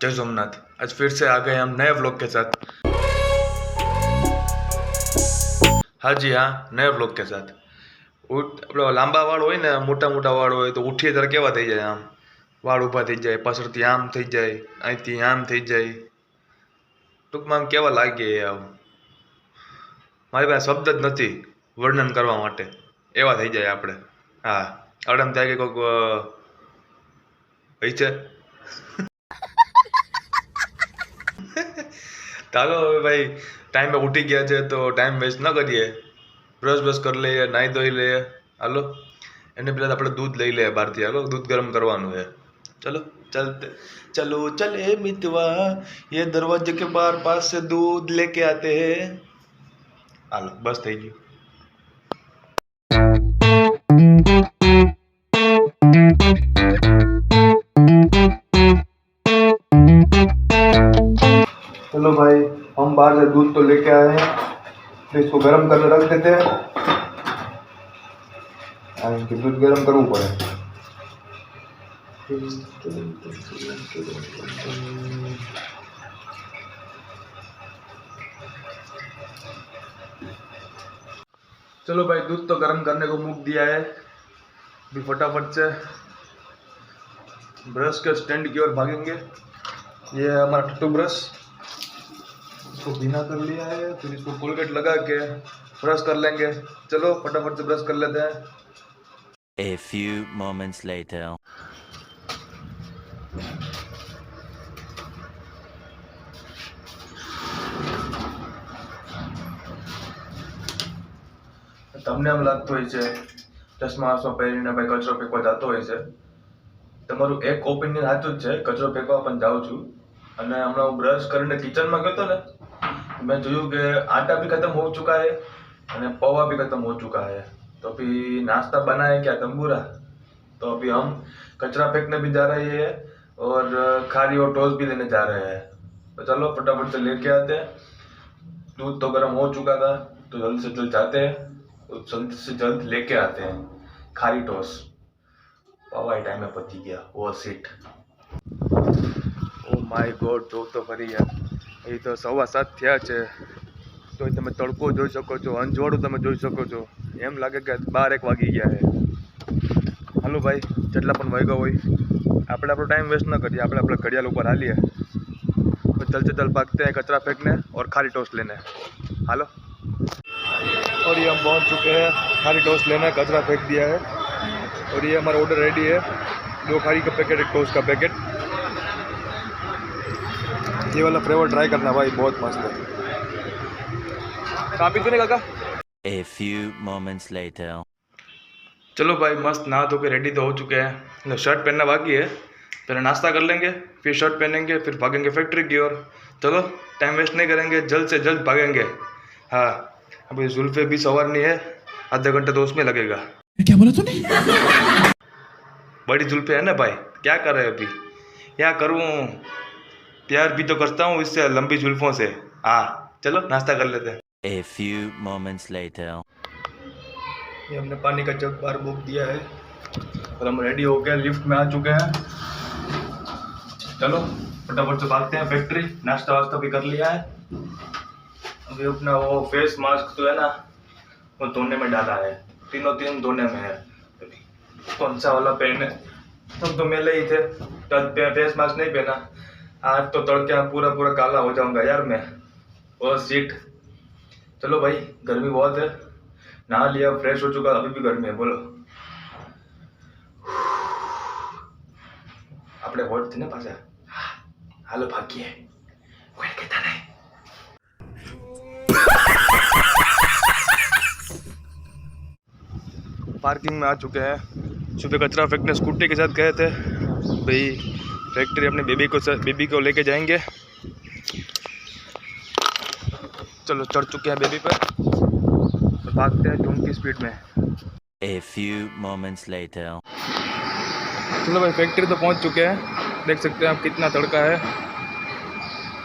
जय सोमनाथ आज फिर से आ गए हम नए व्लॉग के साथ हाँ जी હા નયા વ્લોગ કે સાથ ઉઠ આપણો લાંબા વાળ હોય ને મોટા મોટા વાળ હોય તો ઉઠીએ ત્યારે કેવા થઈ જાય આમ વાળ ઊભા થઈ જાય પાછળથી આમ થઈ જાય અહીંથી આમ થઈ જાય ટૂંકમાં આમ કેવા લાગે આમ મારી પાસે શબ્દ જ નથી વર્ણન કરવા માટે એવા થઈ જાય આપણે હા અડમ થાય કે કોઈક હોય છે ચાલો હવે ભાઈ ટાઈમે ઉઠી ગયા છે તો ટાઈમ વેસ્ટ ન કરીએ બ્રશ બ્રશ કરી લઈએ નાહી ધોઈ લઈએ હાલો એને પહેલાં આપણે દૂધ લઈ લઈએ બહારથી હાલો દૂધ ગરમ કરવાનું છે ચલો ચલતે ચલો ચલે મિતવા ये दरवाजे के बाहर पास से दूध लेके आते हैं હાલો બસ થઈ ગયું चलो दूध तो लेके आए हैं। फिर इसको गर्म कर रख देते हैं। इनके दूध गर्म करूँ पड़े चलो भाई, दूध तो गर्म करने को मुक दिया है। भी फटाफट से ब्रश के स्टैंड की ओर भागेंगे। ये है हमारा टट्टू ब्रश। इसको भीना कर लिया है फिर इसको कोलगेट लगा के ब्रश कर लेंगे चलो फटाफट से ब्रश कर लेते हैं A few moments later. તમને એમ લાગતું હોય છે ચશ્મા આસમાં પહેરીને ભાઈ કચરો ફેંકવા જતો હોય છે તમારું એક ઓપિનિયન સાચું જ છે કચરો ફેંકવા પણ જાઉં છું અને હમણાં હું બ્રશ કરીને કિચનમાં ગયો હતો ને મેં જોયું કે आटा भी खत्म हो चुका है અને पौवा भी खत्म हो चुका है तो अभी नाश्ता बना है क्या तंबूरा तो अभी हम कचरा फेंकने भी जा रहे हैं और खारी और टोस्ट भी लेने जा रहे हैं तो चलो फटाफट से लेके आते हैं दूध तो गर्म हो चुका था तो जल्द से जल्द जाते हैं तो जल्द से जल्द लेके आते हैं खारी टोस पवा એ ટાઈમે પતી ગયા oh seat oh my god જો તો ફરી યાર એ તો સવા સાત થયા છે તો તમે તડકો જોઈ શકો છો અંજવાળું તમે જોઈ શકો છો એમ લાગે કે બાર એક વાગી ગયા છે હાલો ભાઈ જેટલા પણ વાગ્યા હોય આપણે આપણો ટાઈમ વેસ્ટ ન કરીએ આપણે આપણે ઘડિયાળ ઉપર હાલીએ तो चल से चल भागते हैं कचरा फेंकने और खाली टोस्ट लेने हालो और ये हम पहुंच चुके हैं खाली टोस्ट लेने कचरा फेंक दिया है और ये हमारा ऑर्डर रेडी है दो खाली का पैकेट एक टोस्ट का पैकेट ये वाला फ्लेवर ट्राई करना भाई बहुत मस्त है। कहाँ पीते काका। A few moments later. चलो भाई मस्त नहा धो के रेडी तो हो चुके हैं। शर्ट पहनना बाकी है। पहले नाश्ता कर लेंगे फिर शर्ट पहनेंगे फिर भागेंगे फैक्ट्री की ओर। चलो टाइम वेस्ट नहीं करेंगे जल्द से जल्द भागेंगे। हाँ अभी जुल्फे भी सवारनी है आधा घंटे तो उसमें लगेगा। क्या बोला तूने? बड़ी जुल्फे है ना भाई क्या कर रहे हो अभी? क्या करूँ? प्यार भी तो करता हूँ इससे लंबी जुल्फों से। हाँ चलो नाश्ता कर लेते हैं। A few moments later. ये हमने पानी का जग बार बुक दिया है। और हम रेडी हो गए लिफ्ट में आ चुके हैं। चलो फटाफट से भागते हैं फैक्ट्री नाश्ता वास्ता भी कर लिया है। अभी अपना वो फेस मास्क जो है ना वो धोने में डाला है। तीनों तीन धोने में है। कौन सा वाला पहने सब तो मेले ही थे। तो फेस मास्क नहीं पहना। आज तो तड़के पूरा पूरा काला हो जाऊंगा यार मैं और सीट चलो भाई गर्मी बहुत है नहा लिया फ्रेश हो चुका अभी भी गर्मी है बोलो આપણે હોટ ને પાછા હાલો ભાગીએ કોઈ કહેતા નહીં पार्किंग में आ चुके हैं सुबह कचरा फेंकने स्कूटी के साथ गए थे भाई फैक्ट्री अपने बेबी को बेबी को लेके जाएँगे। चलो चढ़ चुके हैं बेबी पर। तो भागते हैं धूम की स्पीड में। A few moments later. चलो भाई फैक्ट्री तो पहुँच चुके हैं। देख सकते हैं आप कितना तड़का है।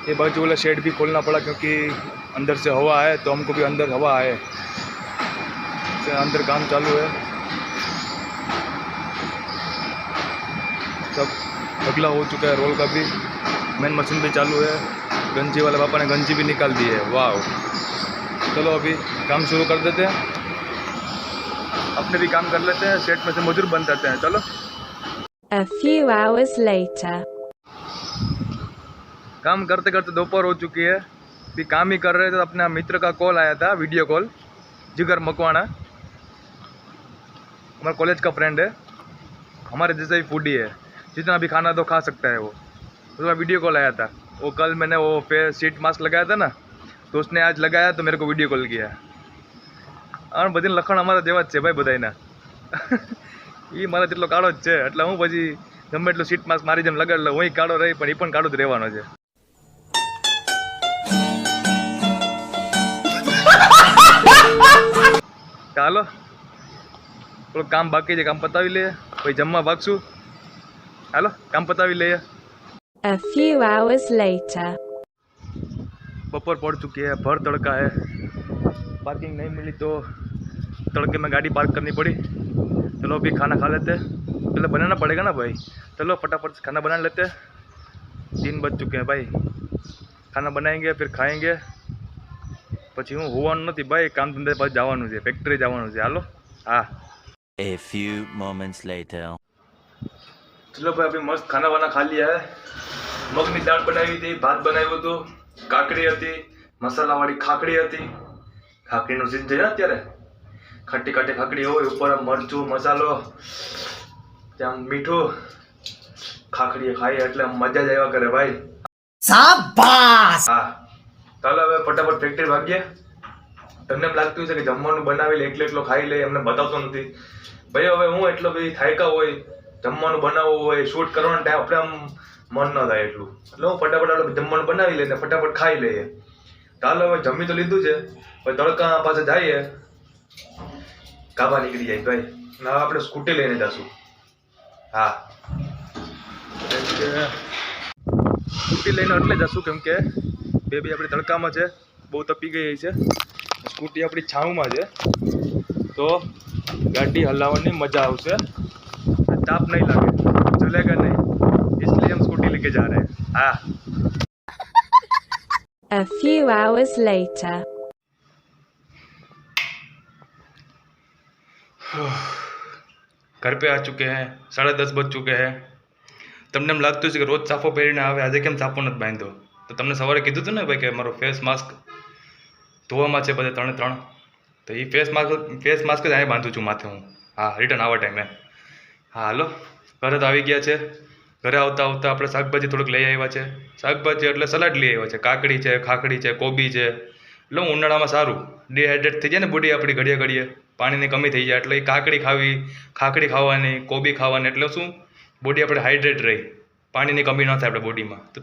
ये बाजू वाला शेड भी खोलना पड़ा क्योंकि अंदर से हवा है तो हमको भी अंदर हवा आए। से अंदर काम चालू है। सब अगला हो चुका है रोल का भी मेन मशीन भी चालू है। गंजी वाले पापा ने गंजी भी निकाल दी है। वाह चलो अभी काम शुरू कर देते हैं। अपने भी काम कर लेते हैं। सेट में से मजदूर बन जाते हैं। चलो। A few hours later. काम करते करते दोपहर हो चुकी है। भी काम ही कर रहे थे। तो अपने मित्र का कॉल आया था। वीडियो कॉल जिगर मकवाना। हमारा कॉलेज का फ्रेंड है। हमारे जैसा ही फूडी है। जितना भी खाना तो खा सकता है वो उसका वीडियो कॉल आया था वो कल मैंने वो फेस सीट मास्क लगाया था ना तो उसने आज लगाया तो मेरे को वीडियो कॉल किया અને બધી લખણ અમારા જેવા જ છે ભાઈ બધાયના એ મારા જેટલો કાળો જ છે એટલે હું પછી ગમે એટલું સીટ માસ્ક મારી જેમ લગાડ લઉં હું કાળો રહી પણ એ પણ કાળો જ રહેવાનો છે ચાલો થોડું કામ બાકી છે કામ પતાવી લઈએ પછી જમવા ભાગશું हेलो कम पता भी ले या A few hours later. पपर पड़ चुकी है भर तड़का है पार्किंग नहीं मिली तो तड़के में गाड़ी पार्क करनी पड़ी चलो अभी खाना खा लेते पहले बनाना पड़ेगा ना भाई चलो फटाफट से खाना बना लेते तीन बज चुके हैं भाई खाना बनाएँगे फिर खाएँगे પછી હું હોવાનું नहीं भाई काम धंधे પાછું જવાનું છે ફેક્ટરી જવાનું છે હાલો હા A few moments later. ચલો ભાઈ આપણે મસ્ત ખાના વાના ખા લીયા મગની દાળ બનાવી હતી ભાત બનાવ્યો હતો કાકડી હતી મસાલાવાળી ખાકડી હતી. ખાકડીનો સીઝન છે ને અત્યારે? ખાટી ખાટી ખાકડી હોય ઉપર મરચું મસાલો ત્યાં મીઠું. ખાખડી ખાઈ એટલે મજા જ આવ્યા કરે ભાઈ. ચાલો હવે ફટાફટ ફેક્ટરી ભાગીએ. તમને એમ લાગતું છે કે જમવાનું બનાવી લે એકલો એકલો ખાઈ લે એમને બતાવતો નથી. ભાઈ હવે હું એટલો બધી થાયકા હોય જમવાનું બનાવવું હોય શૂટ કરવાનો ટાઈમ આપણે આમ મન ન થાય એટલું. એટલે હું ફટાફટ આપણે જમવાનું બનાવી લઈએ ફટાફટ ખાઈ લઈએ. ચાલો હવે જમી તો લીધું છે. પછી તડકા પાસે જઈએ. કાબા નીકળી જાય ભાઈ. ના આપણે સ્કૂટી લઈને જશું. હા. સ્કૂટી લઈને એટલે જશું કેમ કે બેબી આપણી તડકામાં છે. બહુ તપી ગઈ છે. સ્કૂટી આપણી છાંવમાં છે. તો ગાડી હલાવવાની મજા આવશે. टाप नहीं लगे चलेगा नहीं। इसलिए हम स्कूटी लेके जा रहे हैं। हाँ। घर पे आ चुके हैं साढ़े दस बज चुके हैं। तमने हम लगते तो हुए रोज साफो पहले आवे आज के साफो न बाँध। दो तो तमने सवारे कीधु तो थे ना भाई कि हमारो फेस मास्क धो में है बजे तरह तरह तो ये फेस मास्क फेस मास्क जाए बांधु छू माथे हूँ हाँ रिटर्न आवा टाइम है હાલો. ઘરે તો આવી ગયા છે. ઘરે આવતા આવતા આપણે શાકભાજી થોડુંક લઈ આવ્યા છે. શાકભાજી એટલે સલાડ લઈ આવ્યા છે. કાકડી છે ખાખડી છે કોબી છે. એટલે ઉનાળામાં સારું. ડિહાઇડ્રેટ થઈ જાય ને બોડી આપણી ઘડીએ ઘડીએ. પાણીની કમી થઈ જાય. એટલે એ કાકડી ખાવી ખાકડી ખાવાની કોબી ખાવાની એટલે શું? બોડી આપણે હાઇડ્રેટ રહી. પાણીની કમી ન થાય આપણે બોડીમાં. તો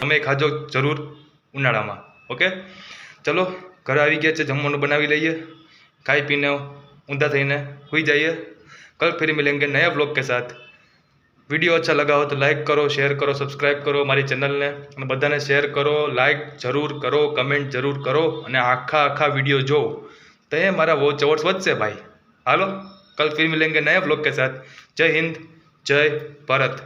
તમે ખાજો જરૂર ઉનાળામાં. ઓકે? ચલો ઘરે આવી ગયા છે. જમવાનું બનાવી લઈએ. ખાઈ પીને ऊंधा થઈને સુઈ जाइए કલ फिर मिलेंगे नया ब्लॉग के साथ વીડિયો અચ્છા લગાવો તો લાઇક કરો, શેર કરો, સબસ્ક્રાઇબ કરો મારી ચેનલને. અને બધાને શેર કરો લાઇક જરૂર કરો, કમેન્ટ જરૂર કરો અને આખા આખા વીડિયો જો. તો એ મારા વોચ અવર્સ વધશે ભાઈ. હાલો, કલ ફિર મિલેંગે નયા બ્લોગ કે સાથ. જય હિન્દ, જય ભારત.